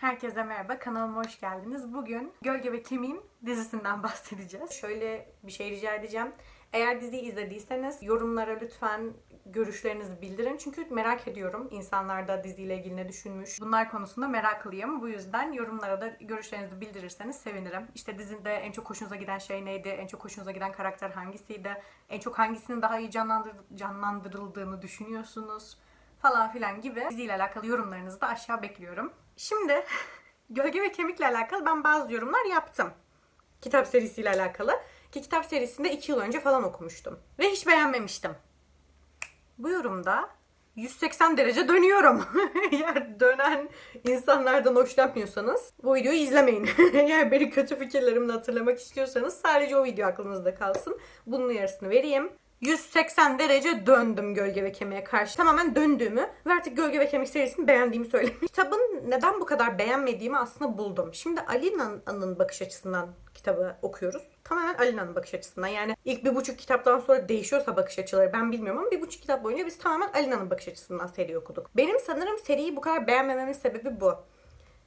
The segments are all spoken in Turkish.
Herkese merhaba, kanalıma hoş geldiniz. Bugün Gölge ve Kemiğin dizisinden bahsedeceğiz. Şöyle bir şey rica edeceğim. Eğer diziyi izlediyseniz yorumlara lütfen görüşlerinizi bildirin. Çünkü merak ediyorum insanlar da diziyle ilgili ne düşünmüş. Bunlar konusunda meraklıyım. Bu yüzden yorumlara da görüşlerinizi bildirirseniz sevinirim. İşte dizide en çok hoşunuza giden şey neydi? En çok hoşunuza giden karakter hangisiydi? En çok hangisinin daha iyi canlandır canlandırıldığını düşünüyorsunuz? Falan filan gibi diziyle alakalı yorumlarınızı da aşağı bekliyorum. Şimdi Gölge ve Kemik'le alakalı ben bazı yorumlar yaptım. Kitap serisiyle alakalı. Ki kitap serisinde 2 yıl önce falan okumuştum. Ve hiç beğenmemiştim. Bu yorumda 180 derece dönüyorum. Eğer dönen insanlardan hoşlanmıyorsanız bu videoyu izlemeyin. Eğer beni kötü fikirlerimle hatırlamak istiyorsanız sadece o video aklınızda kalsın. Bunun yarısını vereyim. 180 derece döndüm Gölge ve Kemiğe karşı. Tamamen döndüğümü ve artık Gölge ve Kemik serisini beğendiğimi söylemiş. Kitabın neden bu kadar beğenmediğimi aslında buldum. Şimdi Alina'nın bakış açısından kitabı okuyoruz. Tamamen Alina'nın bakış açısından. Yani ilk bir buçuk kitaptan sonra değişiyorsa bakış açıları ben bilmiyorum ama bir buçuk kitap boyunca biz tamamen Alina'nın bakış açısından seri okuduk. Benim sanırım seriyi bu kadar beğenmememin sebebi bu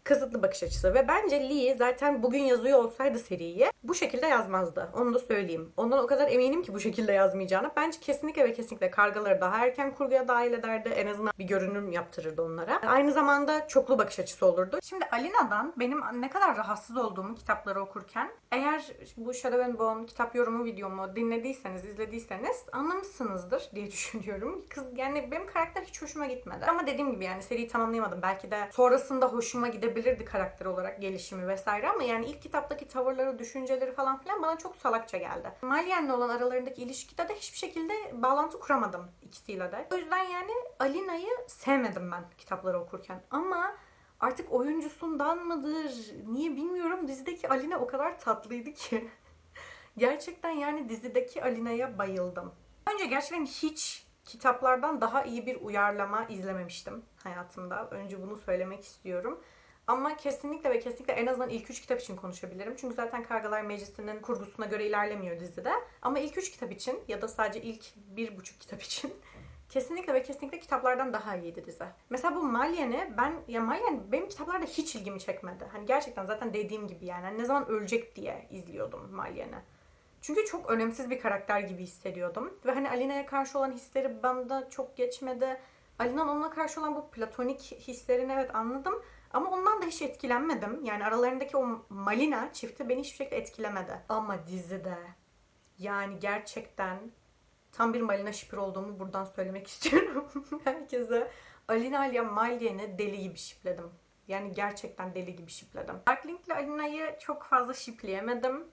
kısıtlı bakış açısı ve bence Lee zaten bugün yazıyor olsaydı seriyi bu şekilde yazmazdı. Onu da söyleyeyim. Ondan o kadar eminim ki bu şekilde yazmayacağına. Bence kesinlikle ve kesinlikle kargaları daha erken kurguya dahil ederdi. En azından bir görünüm yaptırırdı onlara. Aynı zamanda çoklu bakış açısı olurdu. Şimdi Alina'dan benim ne kadar rahatsız olduğumu kitapları okurken eğer bu Shadow and Bone kitap yorumu videomu dinlediyseniz, izlediyseniz anlamışsınızdır diye düşünüyorum. Kız yani benim karakter hiç hoşuma gitmedi. Ama dediğim gibi yani seriyi tamamlayamadım. Belki de sonrasında hoşuma gidebilirdi karakter olarak gelişimi vesaire ama yani ilk kitaptaki tavırları, düşünceleri falan filan bana çok salakça geldi. Malyen'le olan aralarındaki ilişkide de hiçbir şekilde bağlantı kuramadım ikisiyle de. O yüzden yani Alina'yı sevmedim ben kitapları okurken. Ama artık oyuncusundan mıdır? Niye bilmiyorum. Dizideki Alina o kadar tatlıydı ki. Gerçekten yani dizideki Alina'ya bayıldım. Önce gerçekten hiç kitaplardan daha iyi bir uyarlama izlememiştim hayatımda. Önce bunu söylemek istiyorum. Ama kesinlikle ve kesinlikle en azından ilk üç kitap için konuşabilirim. Çünkü zaten Kargalar Meclisi'nin kurgusuna göre ilerlemiyor dizide. Ama ilk üç kitap için ya da sadece ilk bir buçuk kitap için kesinlikle ve kesinlikle kitaplardan daha iyiydi dizi. Mesela bu Malyen'i ben ya Malyen benim kitaplarda hiç ilgimi çekmedi. Hani gerçekten zaten dediğim gibi yani hani ne zaman ölecek diye izliyordum Malyen'i. Çünkü çok önemsiz bir karakter gibi hissediyordum. Ve hani Alina'ya karşı olan hisleri bana çok geçmedi. Alina'nın onunla karşı olan bu platonik hislerini evet anladım. Ama ondan da hiç etkilenmedim. Yani aralarındaki o Malina çifti beni hiçbir şekilde etkilemedi. Ama dizide yani gerçekten tam bir Malina şipir olduğumu buradan söylemek istiyorum herkese. Alina ile Malyen'i deli gibi şipledim. Yani gerçekten deli gibi şipledim. Darklink ile Alina'yı çok fazla şipleyemedim.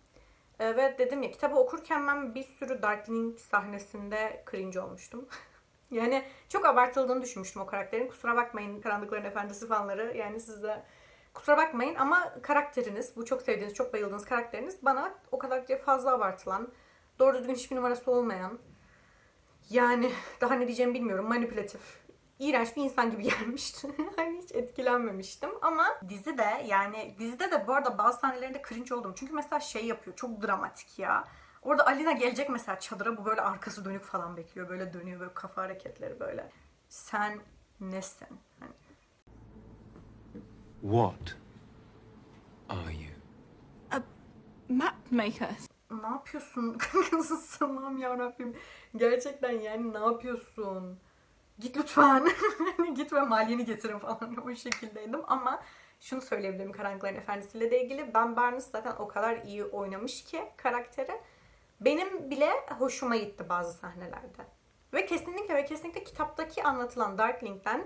Ee, Ve dedim ya kitabı okurken ben bir sürü Darklink sahnesinde cringe olmuştum. yani çok abartıldığını düşünmüştüm o karakterin. Kusura bakmayın Karanlıkların Efendisi fanları. Yani siz de kusura bakmayın ama karakteriniz, bu çok sevdiğiniz, çok bayıldığınız karakteriniz bana o kadar fazla abartılan, doğru düzgün hiçbir numarası olmayan, yani daha ne diyeceğimi bilmiyorum, manipülatif, iğrenç bir insan gibi gelmişti. hani hiç etkilenmemiştim ama dizide yani dizide de bu arada bazı sahnelerinde cringe oldum. Çünkü mesela şey yapıyor çok dramatik ya. Orada Alina gelecek mesela çadıra bu böyle arkası dönük falan bekliyor. Böyle dönüyor böyle kafa hareketleri böyle. Sen nesin? Hani What are you? map maker. ne yapıyorsun? Samam ya Rabbim. Gerçekten yani ne yapıyorsun? Git lütfen. Git ve maliyeni getirin falan. O şekildeydim ama şunu söyleyebilirim Karanlıkların Efendisi'yle de ilgili. Ben Barnes zaten o kadar iyi oynamış ki karakteri. Benim bile hoşuma gitti bazı sahnelerde. Ve kesinlikle ve kesinlikle kitaptaki anlatılan Darkling'den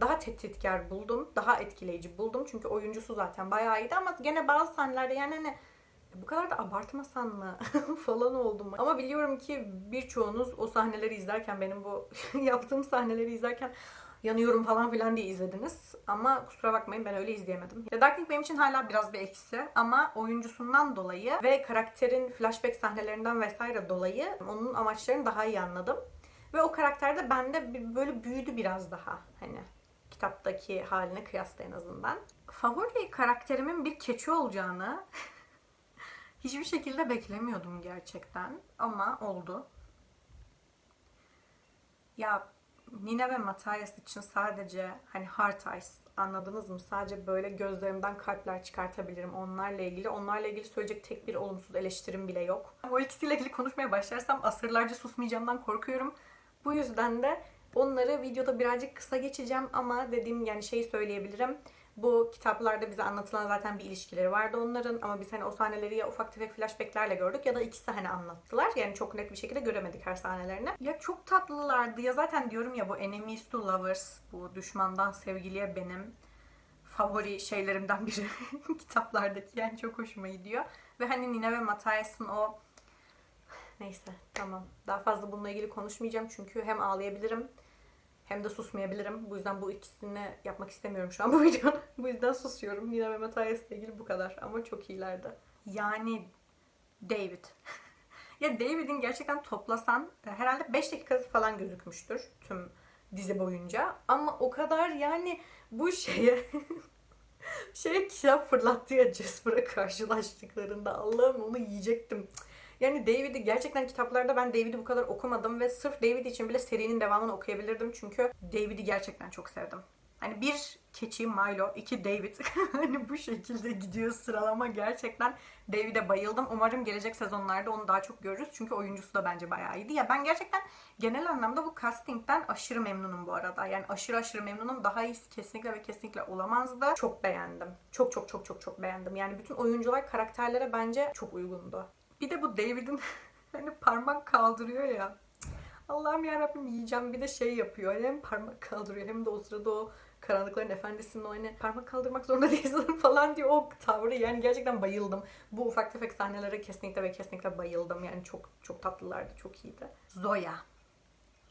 daha tehditkar buldum. Daha etkileyici buldum. Çünkü oyuncusu zaten bayağı iyiydi ama gene bazı sahnelerde yani hani bu kadar da abartmasan mı falan oldum. Ama biliyorum ki birçoğunuz o sahneleri izlerken benim bu yaptığım sahneleri izlerken yanıyorum falan filan diye izlediniz. Ama kusura bakmayın ben öyle izleyemedim. The Darkling benim için hala biraz bir eksi ama oyuncusundan dolayı ve karakterin flashback sahnelerinden vesaire dolayı onun amaçlarını daha iyi anladım. Ve o karakter de bende böyle büyüdü biraz daha hani kitaptaki haline kıyasla en azından. Favori karakterimin bir keçi olacağını hiçbir şekilde beklemiyordum gerçekten ama oldu. Ya Nina ve Matthias için sadece hani Heart Eyes Anladınız mı? Sadece böyle gözlerimden kalpler çıkartabilirim onlarla ilgili. Onlarla ilgili söyleyecek tek bir olumsuz eleştirim bile yok. O ikisiyle ilgili konuşmaya başlarsam asırlarca susmayacağımdan korkuyorum. Bu yüzden de onları videoda birazcık kısa geçeceğim ama dediğim yani şeyi söyleyebilirim. Bu kitaplarda bize anlatılan zaten bir ilişkileri vardı onların ama biz hani o sahneleri ya ufak tefek flashbacklerle gördük ya da ikisi hani anlattılar. Yani çok net bir şekilde göremedik her sahnelerini. Ya çok tatlılardı ya zaten diyorum ya bu enemies to lovers bu düşmandan sevgiliye benim favori şeylerimden biri kitaplardaki yani çok hoşuma gidiyor. Ve hani Nina ve Matthias'ın o neyse tamam daha fazla bununla ilgili konuşmayacağım çünkü hem ağlayabilirim hem de susmayabilirim. Bu yüzden bu ikisini yapmak istemiyorum şu an bu videoda. bu yüzden susuyorum. Nina ve Matthias ile ilgili bu kadar. Ama çok iyilerdi. Yani David. ya David'in gerçekten toplasan e, herhalde 5 dakikası falan gözükmüştür tüm dizi boyunca. Ama o kadar yani bu şeye şeye kitap fırlattı ya Jasper'a karşılaştıklarında. Allah'ım onu yiyecektim. Yani David'i gerçekten kitaplarda ben David'i bu kadar okumadım ve sırf David için bile serinin devamını okuyabilirdim çünkü David'i gerçekten çok sevdim. Hani bir keçi Milo, iki David. hani bu şekilde gidiyor sıralama gerçekten. David'e bayıldım. Umarım gelecek sezonlarda onu daha çok görürüz. Çünkü oyuncusu da bence bayağı iyiydi. Ya ben gerçekten genel anlamda bu castingden aşırı memnunum bu arada. Yani aşırı aşırı memnunum. Daha iyisi kesinlikle ve kesinlikle olamazdı. Çok beğendim. Çok çok çok çok çok beğendim. Yani bütün oyuncular karakterlere bence çok uygundu. Bir de bu David'in hani parmak kaldırıyor ya. Allah'ım yarabbim yiyeceğim bir de şey yapıyor. Hem parmak kaldırıyor hem de o sırada o Karanlıkların Efendisi'nin o hani parmak kaldırmak zorunda değilsin falan diyor o tavrı. Yani gerçekten bayıldım. Bu ufak tefek sahnelere kesinlikle ve kesinlikle bayıldım. Yani çok çok tatlılardı, çok iyiydi. Zoya.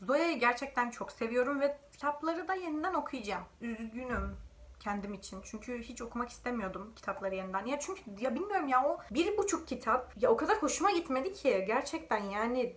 Zoya'yı gerçekten çok seviyorum ve kitapları da yeniden okuyacağım. Üzgünüm kendim için. Çünkü hiç okumak istemiyordum kitapları yeniden. Ya çünkü ya bilmiyorum ya o bir buçuk kitap ya o kadar hoşuma gitmedi ki gerçekten yani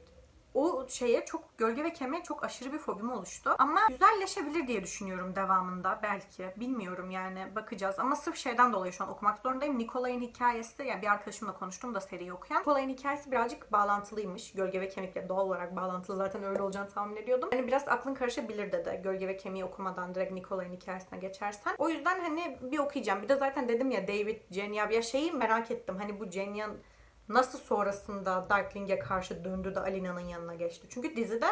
o şeye çok gölge ve kemiğe çok aşırı bir fobim oluştu. Ama güzelleşebilir diye düşünüyorum devamında belki. Bilmiyorum yani bakacağız. Ama sırf şeyden dolayı şu an okumak zorundayım. Nikola'nın hikayesi yani bir arkadaşımla konuştum da seriyi okuyan. Nikola'nın hikayesi birazcık bağlantılıymış. Gölge ve kemikle doğal olarak bağlantılı zaten öyle olacağını tahmin ediyordum. Hani biraz aklın karışabilir dedi. Gölge ve kemiği okumadan direkt Nikola'nın hikayesine geçersen. O yüzden hani bir okuyacağım. Bir de zaten dedim ya David, Jenya ya şeyi merak ettim. Hani bu Jenya'nın nasıl sonrasında Darkling'e karşı döndü de Alina'nın yanına geçti. Çünkü dizide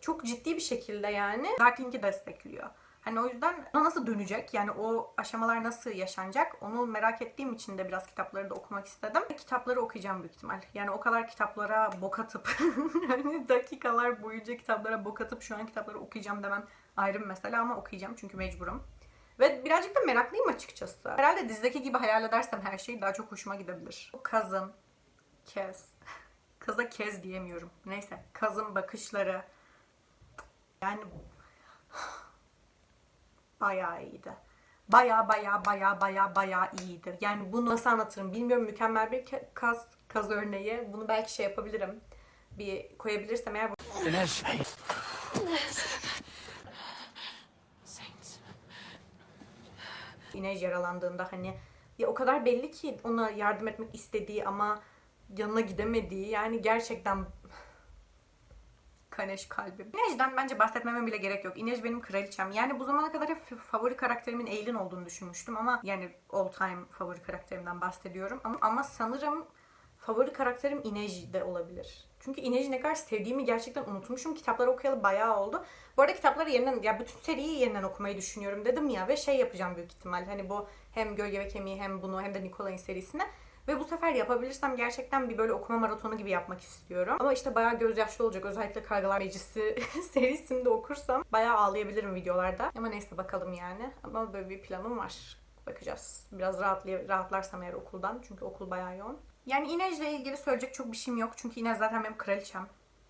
çok ciddi bir şekilde yani Darkling'i destekliyor. Hani o yüzden ona nasıl dönecek? Yani o aşamalar nasıl yaşanacak? Onu merak ettiğim için de biraz kitapları da okumak istedim. Kitapları okuyacağım büyük ihtimal. Yani o kadar kitaplara bok atıp hani dakikalar boyunca kitaplara bok atıp şu an kitapları okuyacağım demem ayrı bir mesele ama okuyacağım çünkü mecburum. Ve birazcık da meraklıyım açıkçası. Herhalde dizideki gibi hayal edersem her şey daha çok hoşuma gidebilir. O kazın, Kez. Kıza kez diyemiyorum. Neyse. Kazın bakışları. Yani bayağı iyiydi. Baya baya baya baya baya iyiydi. Yani bunu nasıl anlatırım bilmiyorum. Mükemmel bir kaz, kaz örneği. Bunu belki şey yapabilirim. Bir koyabilirsem eğer Her şey. İnej yaralandığında hani ya o kadar belli ki ona yardım etmek istediği ama yanına gidemediği yani gerçekten Kaneş kalbim. İnej'den bence bahsetmeme bile gerek yok. İnej benim kraliçem. Yani bu zamana kadar hep favori karakterimin Eylin olduğunu düşünmüştüm ama yani all time favori karakterimden bahsediyorum. Ama, ama sanırım favori karakterim İnej de olabilir. Çünkü İnej'i ne kadar sevdiğimi gerçekten unutmuşum. Kitapları okuyalı bayağı oldu. Bu arada kitapları yeniden, ya bütün seriyi yeniden okumayı düşünüyorum dedim ya ve şey yapacağım büyük ihtimal. Hani bu hem Gölge ve Kemiği hem bunu hem de Nikola'nın serisini. Ve bu sefer yapabilirsem gerçekten bir böyle okuma maratonu gibi yapmak istiyorum. Ama işte bayağı gözyaşlı olacak. Özellikle Kargalar Meclisi serisini de okursam bayağı ağlayabilirim videolarda. Ama neyse bakalım yani. Ama böyle bir planım var. Bakacağız. Biraz rahatlay- rahatlarsam eğer okuldan. Çünkü okul bayağı yoğun. Yani İnej'le ilgili söyleyecek çok bir şeyim yok. Çünkü İnej zaten benim kraliçem.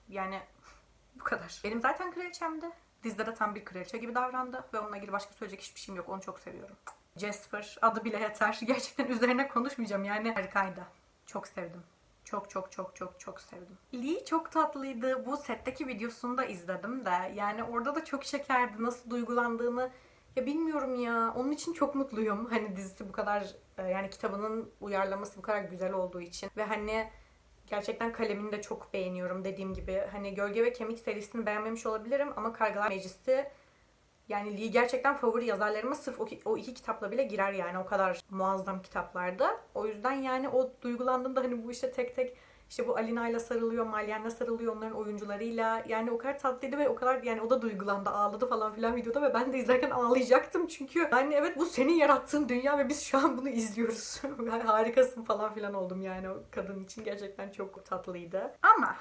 Yani bu kadar. Benim zaten kraliçemdi. Dizide de tam bir kraliçe gibi davrandı. Ve onunla ilgili başka söyleyecek hiçbir şeyim yok. Onu çok seviyorum. Jasper adı bile yeter. Gerçekten üzerine konuşmayacağım yani harikaydı. Çok sevdim. Çok çok çok çok çok sevdim. Lee çok tatlıydı. Bu setteki videosunu da izledim de. Yani orada da çok şekerdi. Nasıl duygulandığını ya bilmiyorum ya. Onun için çok mutluyum. Hani dizisi bu kadar e, yani kitabının uyarlaması bu kadar güzel olduğu için. Ve hani gerçekten kalemini de çok beğeniyorum dediğim gibi. Hani Gölge ve Kemik serisini beğenmemiş olabilirim ama Kargalar Meclisi Yani Lee gerçekten favori yazarlarıma sırf o, o iki kitapla bile girer yani o kadar muazzam kitaplardı. O yüzden yani o duygulandığımda hani bu işte tek tek işte bu Alina ile sarılıyor, Malyen'le sarılıyor onların oyuncularıyla. Yani o kadar tatlıydı ve o kadar yani o da duygulandı, ağladı falan filan videoda ve ben de izlerken ağlayacaktım çünkü yani evet bu senin yarattığın dünya ve biz şu an bunu izliyoruz. Yani Harikasın falan filan oldum yani o kadın için gerçekten çok tatlıydı. Ama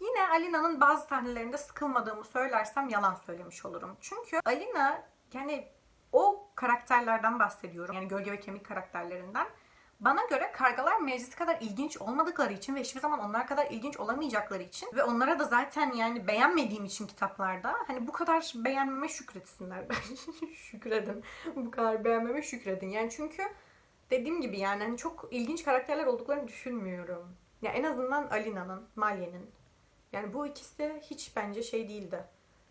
Yine Alina'nın bazı sahnelerinde sıkılmadığımı söylersem yalan söylemiş olurum. Çünkü Alina yani o karakterlerden bahsediyorum. Yani gölge ve kemik karakterlerinden. Bana göre kargalar meclisi kadar ilginç olmadıkları için ve hiçbir zaman onlar kadar ilginç olamayacakları için ve onlara da zaten yani beğenmediğim için kitaplarda hani bu kadar beğenmeme şükretsinler. Şükredin. Bu kadar beğenmeme şükredin. Yani çünkü dediğim gibi yani hani çok ilginç karakterler olduklarını düşünmüyorum. Ya en azından Alina'nın, Malye'nin, yani bu ikisi hiç bence şey değildi.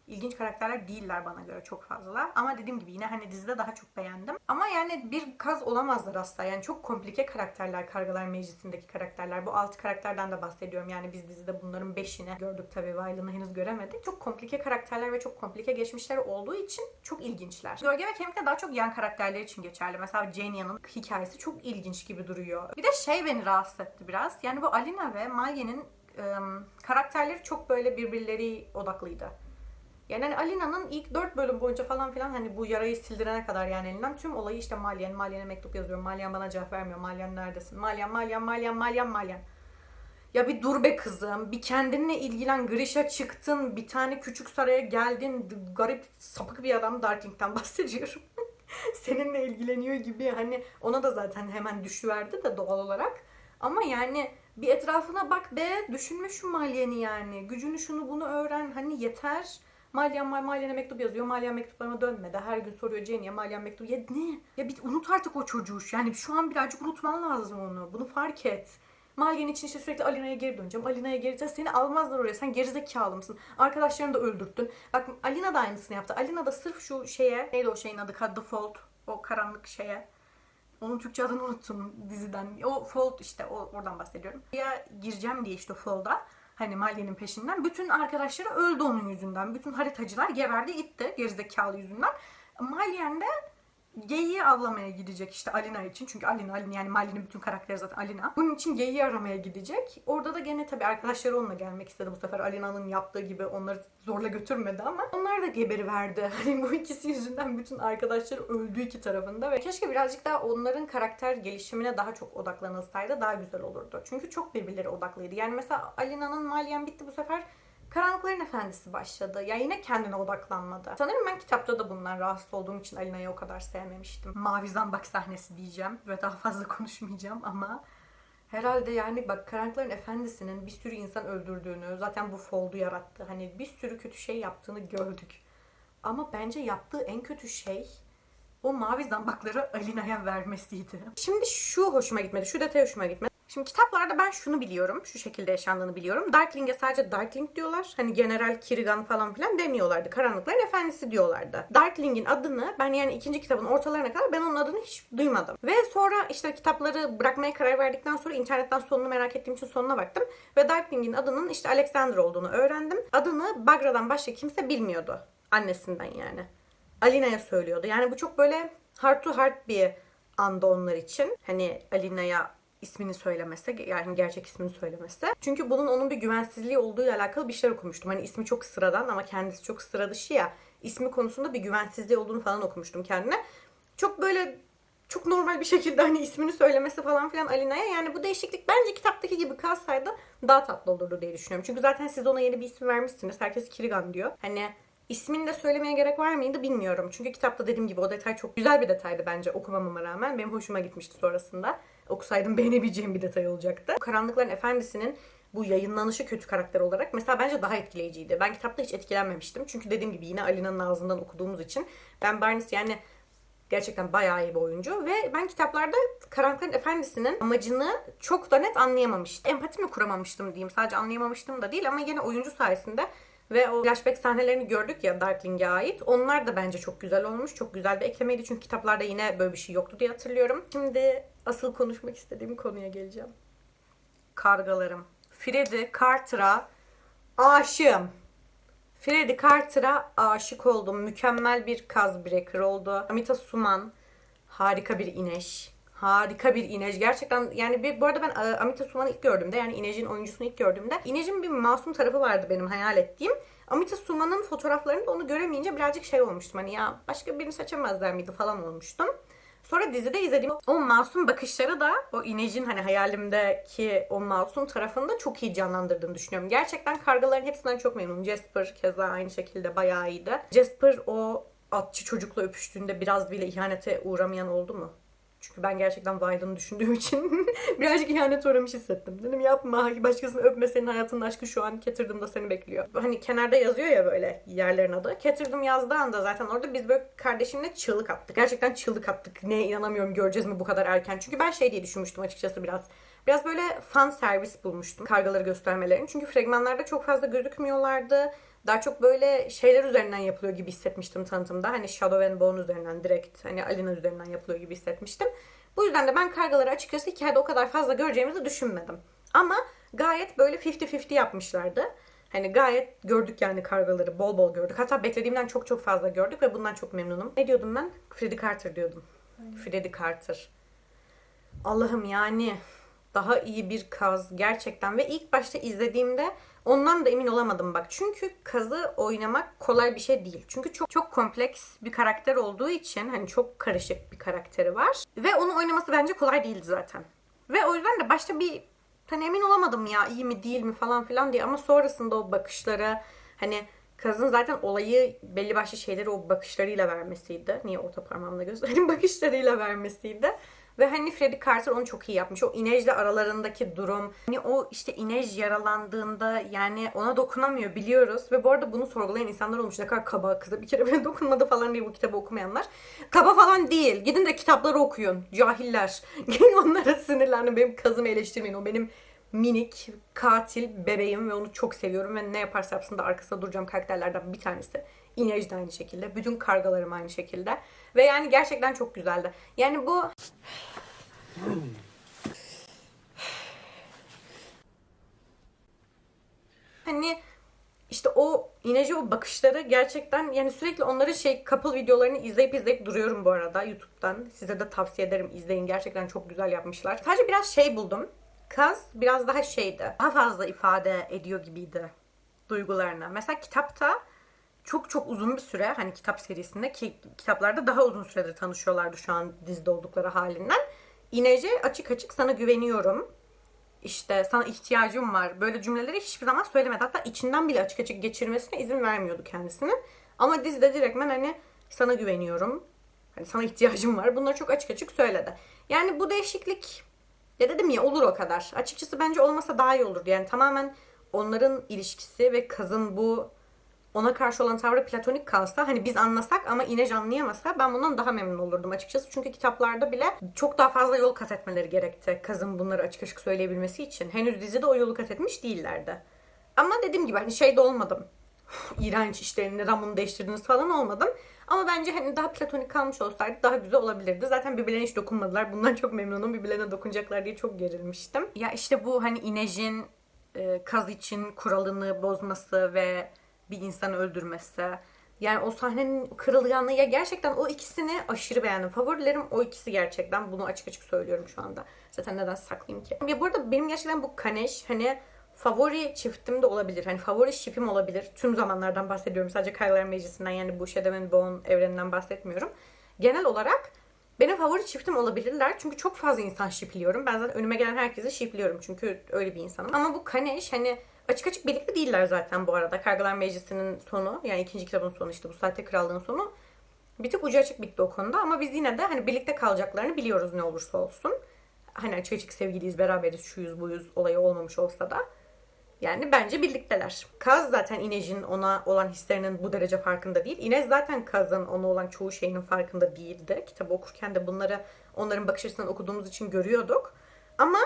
İlginç karakterler değiller bana göre çok fazla. Ama dediğim gibi yine hani dizide daha çok beğendim. Ama yani bir kaz olamazlar asla. Yani çok komplike karakterler Kargalar Meclisi'ndeki karakterler. Bu altı karakterden de bahsediyorum. Yani biz dizide bunların beşini gördük tabii. Vaylan'ı henüz göremedik. Çok komplike karakterler ve çok komplike geçmişleri olduğu için çok ilginçler. Gölge ve Kemik'te daha çok yan karakterler için geçerli. Mesela Jania'nın hikayesi çok ilginç gibi duruyor. Bir de şey beni rahatsız etti biraz. Yani bu Alina ve Malye'nin ım, karakterleri çok böyle birbirleri odaklıydı. Yani hani Alina'nın ilk 4 bölüm boyunca falan filan hani bu yarayı sildirene kadar yani elinden tüm olayı işte Malyen, Malyen'e mektup yazıyor. Malyen bana cevap vermiyor. Malyen neredesin? Malyen, Malyen, Malyen, Malyen, Malyen. Ya bir dur be kızım. Bir kendinle ilgilen. Grisha çıktın. Bir tane küçük saraya geldin. Garip sapık bir adam Darkling'den bahsediyorum. Seninle ilgileniyor gibi hani ona da zaten hemen düşüverdi de doğal olarak. Ama yani bir etrafına bak be. Düşünme şu Malyen'i yani. Gücünü şunu bunu öğren. Hani yeter. Malyen Mal Malyen'e mektup yazıyor. Malyen mektuplarıma dönmedi. Her gün soruyor Jenny'e Malyen mektubu. Ya ne? Ya bir unut artık o çocuğu. Yani şu an birazcık unutman lazım onu. Bunu fark et. Malyen için işte sürekli Alina'ya geri döneceğim. Alina'ya geri döneceğim. Seni almazlar oraya. Sen gerizekalı mısın? Arkadaşlarını da öldürttün. Bak Alina da aynısını yaptı. Alina da sırf şu şeye neydi o şeyin adı? Fault. O karanlık şeye. Onun Türkçe adını unuttum diziden. O Fold işte o oradan bahsediyorum. Ya gireceğim diye işte Fold'a. Hani Malyen'in peşinden. Bütün arkadaşları öldü onun yüzünden. Bütün haritacılar geberdi gitti gerizekalı yüzünden. Malyen de geyiği avlamaya gidecek işte Alina için. Çünkü Alina, Alina yani Malyen'in bütün karakteri zaten Alina. Bunun için geyiği aramaya gidecek. Orada da gene tabii arkadaşları onunla gelmek istedi bu sefer. Alina'nın yaptığı gibi onları zorla götürmedi ama onlar da geberiverdi. Hani bu ikisi yüzünden bütün arkadaşları öldü iki tarafında ve keşke birazcık daha onların karakter gelişimine daha çok odaklanılsaydı daha güzel olurdu. Çünkü çok birbirleri odaklıydı. Yani mesela Alina'nın Malyen bitti bu sefer Karanlıkların Efendisi başladı. Ya yine kendine odaklanmadı. Sanırım ben kitapta da bundan rahatsız olduğum için Alina'yı o kadar sevmemiştim. Mavi zambak sahnesi diyeceğim ve daha fazla konuşmayacağım ama herhalde yani bak Karanlıkların Efendisi'nin bir sürü insan öldürdüğünü, zaten bu Fold'u yarattı. Hani bir sürü kötü şey yaptığını gördük. Ama bence yaptığı en kötü şey o mavi zambakları Alina'ya vermesiydi. Şimdi şu hoşuma gitmedi, şu detay hoşuma gitmedi. Şimdi kitaplarda ben şunu biliyorum, şu şekilde yaşandığını biliyorum. Darkling'e sadece Darkling diyorlar. Hani General Kirigan falan filan demiyorlardı. Karanlıkların Efendisi diyorlardı. Darkling'in adını ben yani ikinci kitabın ortalarına kadar ben onun adını hiç duymadım. Ve sonra işte kitapları bırakmaya karar verdikten sonra internetten sonunu merak ettiğim için sonuna baktım. Ve Darkling'in adının işte Alexander olduğunu öğrendim. Adını Bagra'dan başka kimse bilmiyordu. Annesinden yani. Alina'ya söylüyordu. Yani bu çok böyle heart to heart bir anda onlar için. Hani Alina'ya ismini söylemesi, yani gerçek ismini söylemesi. Çünkü bunun onun bir güvensizliği olduğuyla alakalı bir şeyler okumuştum. Hani ismi çok sıradan ama kendisi çok sıra dışı ya. İsmi konusunda bir güvensizliği olduğunu falan okumuştum kendine. Çok böyle çok normal bir şekilde hani ismini söylemesi falan filan Alina'ya. Yani bu değişiklik bence kitaptaki gibi kalsaydı daha tatlı olurdu diye düşünüyorum. Çünkü zaten siz ona yeni bir isim vermişsiniz. Herkes Kirigan diyor. Hani ismini de söylemeye gerek var mıydı bilmiyorum. Çünkü kitapta dediğim gibi o detay çok güzel bir detaydı bence okumamama rağmen. Benim hoşuma gitmişti sonrasında. Okusaydım beğenebileceğim bir detay olacaktı. Karanlıkların Efendisi'nin bu yayınlanışı kötü karakter olarak mesela bence daha etkileyiciydi. Ben kitapta hiç etkilenmemiştim. Çünkü dediğim gibi yine Alina'nın ağzından okuduğumuz için ben Barnes yani gerçekten bayağı iyi bir oyuncu ve ben kitaplarda Karanlıkların Efendisi'nin amacını çok da net anlayamamıştım. Empati mi kuramamıştım diyeyim. Sadece anlayamamıştım da değil ama yine oyuncu sayesinde ve o flashback sahnelerini gördük ya Darkling'e ait. Onlar da bence çok güzel olmuş. Çok güzel bir eklemeydi çünkü kitaplarda yine böyle bir şey yoktu diye hatırlıyorum. Şimdi asıl konuşmak istediğim konuya geleceğim. Kargalarım. Freddy Carter'a aşığım. Freddie Carter'a aşık oldum. Mükemmel bir kaz breaker oldu. Amita Suman harika bir ineş. Harika bir inej. Gerçekten yani bir, bu arada ben e, Amita Suman'ı ilk gördüğümde yani İnej'in oyuncusunu ilk gördüğümde İnej'in bir masum tarafı vardı benim hayal ettiğim. Amita Suman'ın fotoğraflarında onu göremeyince birazcık şey olmuştum. Hani ya başka birini seçemezler miydi falan olmuştum. Sonra dizide izlediğim o masum bakışları da o İnej'in hani hayalimdeki o masum tarafını da çok iyi canlandırdığını düşünüyorum. Gerçekten kargaların hepsinden çok memnunum. Jasper keza aynı şekilde bayağı iyiydi. Jasper o atçı çocukla öpüştüğünde biraz bile ihanete uğramayan oldu mu? Çünkü ben gerçekten Wilde'ını düşündüğüm için birazcık ihanet uğramış hissettim. Dedim yapma başkasını öpme senin hayatının aşkı şu an Caterham'da seni bekliyor. Hani kenarda yazıyor ya böyle yerlerin adı. Caterham yazdığı anda zaten orada biz böyle kardeşimle çığlık attık. Gerçekten çığlık attık. Ne inanamıyorum göreceğiz mi bu kadar erken. Çünkü ben şey diye düşünmüştüm açıkçası biraz. Biraz böyle fan servis bulmuştum kargaları göstermelerini. Çünkü fragmanlarda çok fazla gözükmüyorlardı. Daha çok böyle şeyler üzerinden yapılıyor gibi hissetmiştim tanıtımda. Hani Shadow and Bone üzerinden direkt hani Alina üzerinden yapılıyor gibi hissetmiştim. Bu yüzden de ben kargaları açıkçası hikayede o kadar fazla göreceğimizi düşünmedim. Ama gayet böyle 50-50 yapmışlardı. Hani gayet gördük yani kargaları bol bol gördük. Hatta beklediğimden çok çok fazla gördük ve bundan çok memnunum. Ne diyordum ben? Freddie Carter diyordum. Freddie Carter. Allah'ım yani daha iyi bir kaz gerçekten ve ilk başta izlediğimde ondan da emin olamadım bak. Çünkü kazı oynamak kolay bir şey değil. Çünkü çok çok kompleks bir karakter olduğu için hani çok karışık bir karakteri var ve onu oynaması bence kolay değildi zaten. Ve o yüzden de başta bir hani emin olamadım ya iyi mi değil mi falan filan diye ama sonrasında o bakışları hani kazın zaten olayı belli başlı şeyleri o bakışlarıyla vermesiydi. Niye orta parmağımla göstereyim? bakışlarıyla vermesiydi. Ve hani Freddie Carter onu çok iyi yapmış. O İnej'le aralarındaki durum. Hani o işte İnej yaralandığında yani ona dokunamıyor biliyoruz. Ve bu arada bunu sorgulayan insanlar olmuş. Ne kadar kaba kıza bir kere bile dokunmadı falan diye bu kitabı okumayanlar. Kaba falan değil. Gidin de kitapları okuyun. Cahiller. Gelin onlara sinirlendim. Benim kazımı eleştirmeyin. O benim minik katil bebeğim ve onu çok seviyorum ve ne yaparsa yapsın da arkasında duracağım karakterlerden bir tanesi. İnej de aynı şekilde. Bütün kargalarım aynı şekilde. Ve yani gerçekten çok güzeldi. Yani bu hani işte o inece o bakışları gerçekten yani sürekli onların şey couple videolarını izleyip izleyip duruyorum bu arada YouTube'dan. Size de tavsiye ederim izleyin. Gerçekten çok güzel yapmışlar. Sadece biraz şey buldum. Kaz biraz daha şeydi. Daha fazla ifade ediyor gibiydi duygularını. Mesela kitapta çok çok uzun bir süre hani kitap serisinde ki kitaplarda daha uzun süredir tanışıyorlardı şu an dizide oldukları halinden. İnece açık açık sana güveniyorum. İşte sana ihtiyacım var. Böyle cümleleri hiçbir zaman söylemedi. Hatta içinden bile açık açık geçirmesine izin vermiyordu kendisine. Ama dizide direktmen hani sana güveniyorum. Hani sana ihtiyacım var. Bunları çok açık açık söyledi. Yani bu değişiklik ya dedim ya olur o kadar. Açıkçası bence olmasa daha iyi olurdu. Yani tamamen onların ilişkisi ve kızın bu ona karşı olan tavrı platonik kalsa hani biz anlasak ama İnej anlayamasa ben bundan daha memnun olurdum açıkçası. Çünkü kitaplarda bile çok daha fazla yol kat etmeleri gerekti kızın bunları açık açık söyleyebilmesi için. Henüz dizide o yolu kat etmiş değillerdi. Ama dediğim gibi hani şeyde olmadım. İğrenç işte neden bunu değiştirdiniz falan olmadım. Ama bence hani daha platonik kalmış olsaydı daha güzel olabilirdi. Zaten birbirlerine hiç dokunmadılar. Bundan çok memnunum. Birbirlerine dokunacaklar diye çok gerilmiştim. Ya işte bu hani İnej'in e, kaz için kuralını bozması ve bir insanı öldürmesi. Yani o sahnenin kırılganlığı ya gerçekten o ikisini aşırı beğendim. Favorilerim o ikisi gerçekten. Bunu açık açık söylüyorum şu anda. Zaten neden saklayayım ki? Ya bu arada benim gerçekten bu Kaneş hani favori çiftim de olabilir. Hani favori şipim olabilir. Tüm zamanlardan bahsediyorum. Sadece Kyler Meclisi'nden yani bu Shadow and Bone evreninden bahsetmiyorum. Genel olarak benim favori çiftim olabilirler. Çünkü çok fazla insan şipliyorum. Ben zaten önüme gelen herkesi şipliyorum. Çünkü öyle bir insanım. Ama bu Kaneş hani açık açık birlikte değiller zaten bu arada. Kargalar Meclisi'nin sonu yani ikinci kitabın sonu işte bu Saatte Krallığın sonu. Bir tık ucu açık bitti o konuda ama biz yine de hani birlikte kalacaklarını biliyoruz ne olursa olsun. Hani açık açık sevgiliyiz, beraberiz, şuyuz buyuz olayı olmamış olsa da. Yani bence birlikteler. Kaz zaten İnej'in ona olan hislerinin bu derece farkında değil. İnez zaten Kaz'ın ona olan çoğu şeyinin farkında değildi. Kitabı okurken de bunları onların bakış açısından okuduğumuz için görüyorduk. Ama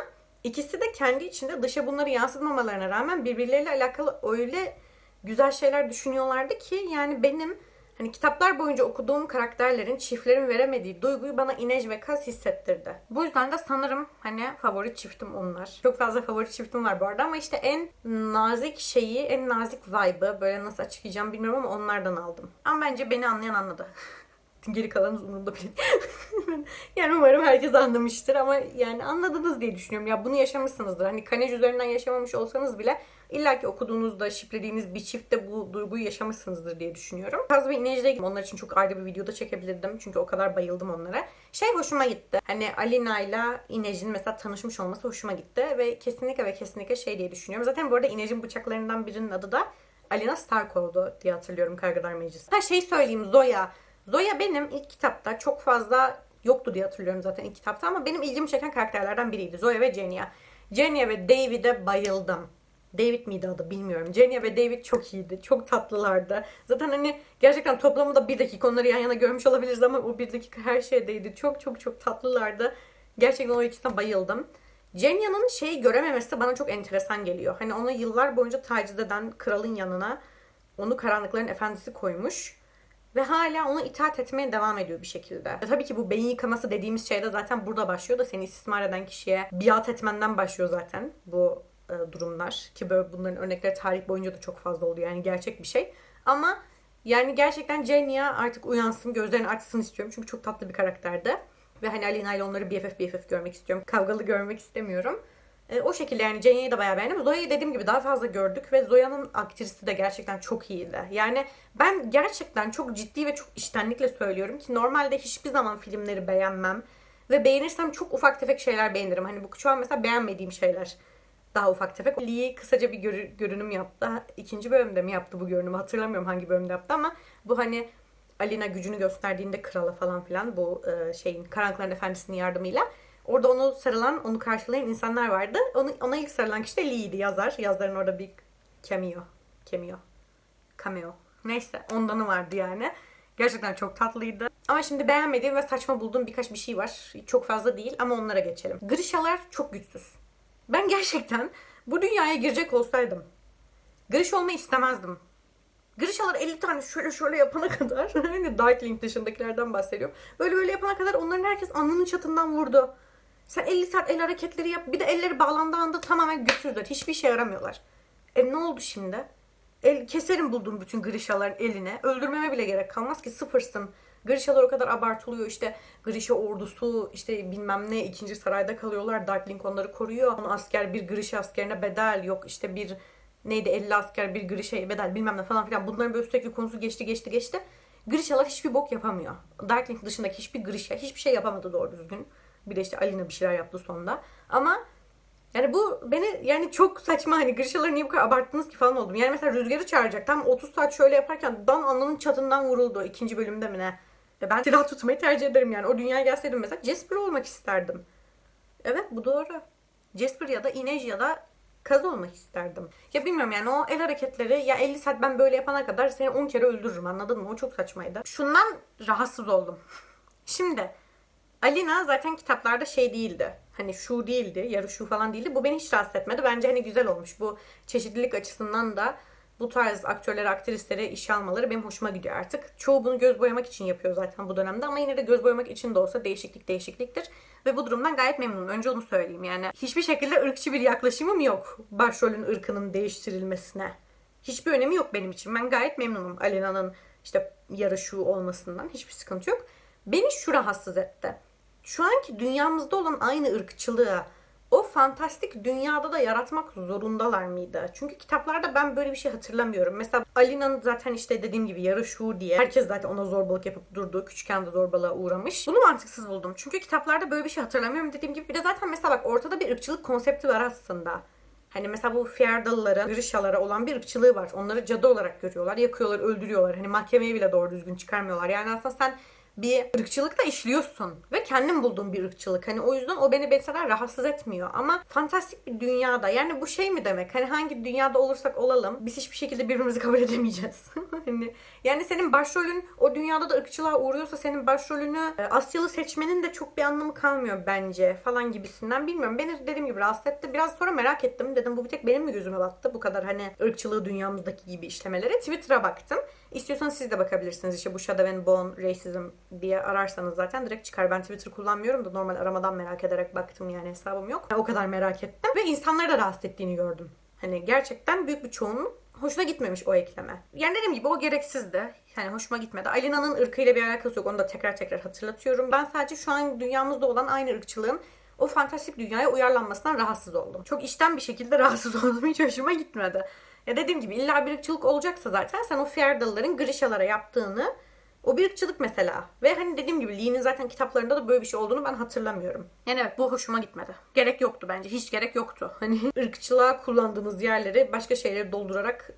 ikisi de kendi içinde dışa bunları yansıtmamalarına rağmen birbirleriyle alakalı öyle güzel şeyler düşünüyorlardı ki yani benim Hani kitaplar boyunca okuduğum karakterlerin çiftlerin veremediği duyguyu bana İnej ve Kaz hissettirdi. Bu yüzden de sanırım hani favori çiftim onlar. Çok fazla favori çiftim var bu arada ama işte en nazik şeyi, en nazik vibe'ı böyle nasıl açıklayacağım bilmiyorum ama onlardan aldım. Ama bence beni anlayan anladı. Geri kalanınız umurumda bile. yani umarım herkes anlamıştır ama yani anladınız diye düşünüyorum. Ya bunu yaşamışsınızdır. Hani Kanej üzerinden yaşamamış olsanız bile illa ki okuduğunuzda, şiplediğiniz bir çiftte bu duyguyu yaşamışsınızdır diye düşünüyorum. Kaz ve İneci'de onlar için çok ayrı bir videoda çekebilirdim. Çünkü o kadar bayıldım onlara. Şey hoşuma gitti. Hani Alina ile İneci'nin mesela tanışmış olması hoşuma gitti. Ve kesinlikle ve kesinlikle şey diye düşünüyorum. Zaten bu arada İneci'nin bıçaklarından birinin adı da Alina Stark oldu diye hatırlıyorum Kargadar Meclisi. Ha şey söyleyeyim Zoya. Zoya benim ilk kitapta çok fazla yoktu diye hatırlıyorum zaten ilk kitapta ama benim ilgimi çeken karakterlerden biriydi. Zoya ve Jenya. Jenya ve David'e bayıldım. David miydi adı bilmiyorum. Jenya ve David çok iyiydi. Çok tatlılardı. Zaten hani gerçekten toplamda bir dakika onları yan yana görmüş olabiliriz ama o bir dakika her şeydeydi. Çok çok çok tatlılardı. Gerçekten o ikisine bayıldım. Jenya'nın şeyi görememesi bana çok enteresan geliyor. Hani onu yıllar boyunca taciz eden kralın yanına onu karanlıkların efendisi koymuş. Ve hala ona itaat etmeye devam ediyor bir şekilde. E tabii ki bu beyin yıkaması dediğimiz şey de zaten burada başlıyor da seni istismar eden kişiye biat etmenden başlıyor zaten bu e, durumlar. Ki böyle bunların örnekleri tarih boyunca da çok fazla oluyor. Yani gerçek bir şey. Ama yani gerçekten Jenya artık uyansın, gözlerini açsın istiyorum. Çünkü çok tatlı bir karakterdi. Ve hani Alina ile onları BFF BFF görmek istiyorum. Kavgalı görmek istemiyorum. E, o şekilde yani Jenya'yı da bayağı beğendim. Zoya'yı dediğim gibi daha fazla gördük ve Zoya'nın aktrisi de gerçekten çok iyiydi. Yani ben gerçekten çok ciddi ve çok içtenlikle söylüyorum ki normalde hiçbir zaman filmleri beğenmem. Ve beğenirsem çok ufak tefek şeyler beğenirim. Hani bu şu an mesela beğenmediğim şeyler daha ufak tefek. Lee kısaca bir görü- görünüm yaptı. İkinci bölümde mi yaptı bu görünümü hatırlamıyorum hangi bölümde yaptı ama bu hani Alina gücünü gösterdiğinde krala falan filan bu e, şeyin Karanlıkların Efendisi'nin yardımıyla orada onu sarılan, onu karşılayan insanlar vardı. Onu, ona ilk sarılan kişi de Lee'ydi yazar. Yazarın orada bir cameo. Cameo. Cameo. Neyse ondanı vardı yani. Gerçekten çok tatlıydı. Ama şimdi beğenmediğim ve saçma bulduğum birkaç bir şey var. Çok fazla değil ama onlara geçelim. Grishalar çok güçsüz. Ben gerçekten bu dünyaya girecek olsaydım Grish olmayı istemezdim. Grishalar 50 tane şöyle şöyle yapana kadar hani Darkling dışındakilerden bahsediyorum. Böyle böyle yapana kadar onların herkes alnının çatından vurdu. Sen 50 saat el hareketleri yap. Bir de elleri bağlandığı anda tamamen güçsüzler. Hiçbir işe yaramıyorlar. E ne oldu şimdi? El, keserim bulduğum bütün Grishaların eline. Öldürmeme bile gerek kalmaz ki sıfırsın. Grishalar o kadar abartılıyor işte Grisha ordusu işte bilmem ne ikinci sarayda kalıyorlar. Darkling onları koruyor. Onun asker bir Grisha askerine bedel yok işte bir neydi 50 asker bir Grisha'ya bedel bilmem ne falan filan. Bunların böyle sürekli konusu geçti geçti geçti. Grishalar hiçbir bok yapamıyor. Darkling dışındaki hiçbir Grisha hiçbir şey yapamadı doğru düzgün. Bir de işte Alina bir şeyler yaptı sonunda. Ama yani bu beni yani çok saçma hani Grishaları niye bu kadar abarttınız ki falan oldum. Yani mesela Rüzgar'ı çağıracak tam 30 saat şöyle yaparken Dan alnının çatından vuruldu ikinci bölümde mi ne? Ve ben silah tutmayı tercih ederim yani. O dünyaya gelseydim mesela Jasper olmak isterdim. Evet bu doğru. Jasper ya da Inej ya da kaz olmak isterdim. Ya bilmiyorum yani o el hareketleri ya 50 saat ben böyle yapana kadar seni 10 kere öldürürüm anladın mı? O çok saçmaydı. Şundan rahatsız oldum. Şimdi Alina zaten kitaplarda şey değildi. Hani şu değildi, yarı şu falan değildi. Bu beni hiç rahatsız etmedi. Bence hani güzel olmuş. Bu çeşitlilik açısından da bu tarz aktörleri, aktrisleri işe almaları benim hoşuma gidiyor artık. Çoğu bunu göz boyamak için yapıyor zaten bu dönemde ama yine de göz boyamak için de olsa değişiklik değişikliktir. Ve bu durumdan gayet memnunum. Önce onu söyleyeyim yani. Hiçbir şekilde ırkçı bir yaklaşımım yok başrolün ırkının değiştirilmesine. Hiçbir önemi yok benim için. Ben gayet memnunum Alena'nın işte yarı şu olmasından. Hiçbir sıkıntı yok. Beni şu rahatsız etti. Şu anki dünyamızda olan aynı ırkçılığı o fantastik dünyada da yaratmak zorundalar mıydı? Çünkü kitaplarda ben böyle bir şey hatırlamıyorum. Mesela Alina'nın zaten işte dediğim gibi yarı şu diye herkes zaten ona zorbalık yapıp durdu. Küçükken de zorbalığa uğramış. Bunu mantıksız buldum. Çünkü kitaplarda böyle bir şey hatırlamıyorum dediğim gibi. Bir de zaten mesela bak ortada bir ırkçılık konsepti var aslında. Hani mesela bu Fiyardalıların Grishalara olan bir ırkçılığı var. Onları cadı olarak görüyorlar. Yakıyorlar, öldürüyorlar. Hani mahkemeye bile doğru düzgün çıkarmıyorlar. Yani aslında sen bir ırkçılıkla işliyorsun. Ve kendin bulduğun bir ırkçılık. Hani o yüzden o beni mesela rahatsız etmiyor. Ama fantastik bir dünyada. Yani bu şey mi demek? Hani hangi dünyada olursak olalım biz hiçbir şekilde birbirimizi kabul edemeyeceğiz. hani yani senin başrolün o dünyada da ırkçılığa uğruyorsa senin başrolünü e, Asyalı seçmenin de çok bir anlamı kalmıyor bence falan gibisinden. Bilmiyorum. Beni dediğim gibi rahatsız etti. Biraz sonra merak ettim. Dedim bu bir tek benim mi gözüme battı? Bu kadar hani ırkçılığı dünyamızdaki gibi işlemeleri. Twitter'a baktım. İstiyorsanız siz de bakabilirsiniz. İşte bu Shadow and Bone Racism diye ararsanız zaten direkt çıkar. Ben Twitter kullanmıyorum da normal aramadan merak ederek baktım yani hesabım yok. O kadar merak ettim. Ve insanları da rahatsız ettiğini gördüm. Hani gerçekten büyük bir çoğunluk hoşuna gitmemiş o ekleme. Yani dediğim gibi o gereksizdi. Yani hoşuma gitmedi. Alina'nın ırkıyla bir alakası yok. Onu da tekrar tekrar hatırlatıyorum. Ben sadece şu an dünyamızda olan aynı ırkçılığın o fantastik dünyaya uyarlanmasından rahatsız oldum. Çok içten bir şekilde rahatsız oldum. Hiç hoşuma gitmedi. Ya dediğim gibi illa bir ırkçılık olacaksa zaten sen o Fiyerdalıların Grişalara yaptığını o bir ırkçılık mesela. Ve hani dediğim gibi Lee'nin zaten kitaplarında da böyle bir şey olduğunu ben hatırlamıyorum. Yani evet bu hoşuma gitmedi. Gerek yoktu bence. Hiç gerek yoktu. Hani ırkçılığa kullandığınız yerleri başka şeyleri doldurarak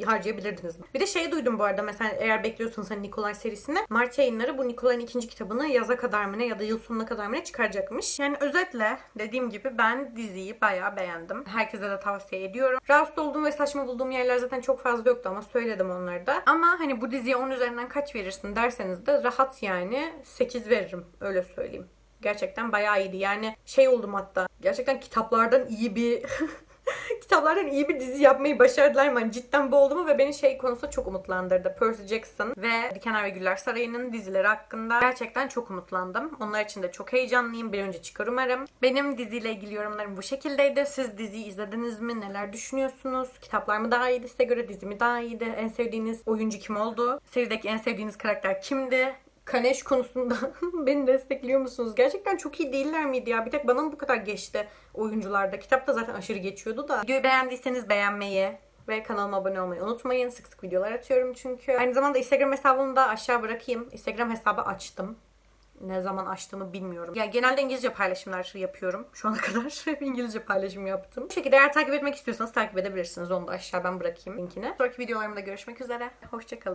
e, harcayabilirdiniz. Bir de şey duydum bu arada mesela eğer bekliyorsanız hani Nikolay serisini Mart yayınları bu Nikolay'ın ikinci kitabını yaza kadar mı ne ya da yıl sonuna kadar mı ne çıkaracakmış. Yani özetle dediğim gibi ben diziyi bayağı beğendim. Herkese de tavsiye ediyorum. Rahatsız olduğum ve saçma bulduğum yerler zaten çok fazla yoktu ama söyledim onları da. Ama hani bu diziye 10 üzerinden kaç verirsin derseniz de rahat yani 8 veririm öyle söyleyeyim. Gerçekten bayağı iyiydi. Yani şey oldum hatta. Gerçekten kitaplardan iyi bir kitaplardan iyi bir dizi yapmayı başardılar mı? Hani cidden bu oldu mu? Ve beni şey konusunda çok umutlandırdı. Percy Jackson ve Dikenler ve Güller Sarayı'nın dizileri hakkında gerçekten çok umutlandım. Onlar için de çok heyecanlıyım. Bir önce çıkar umarım. Benim diziyle ilgili yorumlarım bu şekildeydi. Siz diziyi izlediniz mi? Neler düşünüyorsunuz? Kitaplar mı daha iyiydi size göre? Dizi mi daha iyiydi? En sevdiğiniz oyuncu kim oldu? Serideki en sevdiğiniz karakter kimdi? Kaneş konusunda beni destekliyor musunuz? Gerçekten çok iyi değiller miydi ya? Bir tek bana mı bu kadar geçti oyuncularda? Kitapta zaten aşırı geçiyordu da. Videoyu beğendiyseniz beğenmeyi ve kanalıma abone olmayı unutmayın. Sık sık videolar atıyorum çünkü. Aynı zamanda Instagram hesabımı da aşağı bırakayım. Instagram hesabı açtım. Ne zaman açtığımı bilmiyorum. Ya genelde İngilizce paylaşımlar yapıyorum. Şu ana kadar hep İngilizce paylaşım yaptım. Bu şekilde eğer takip etmek istiyorsanız takip edebilirsiniz. Onu da aşağı ben bırakayım linkini. Sonraki videolarımda görüşmek üzere. Hoşçakalın.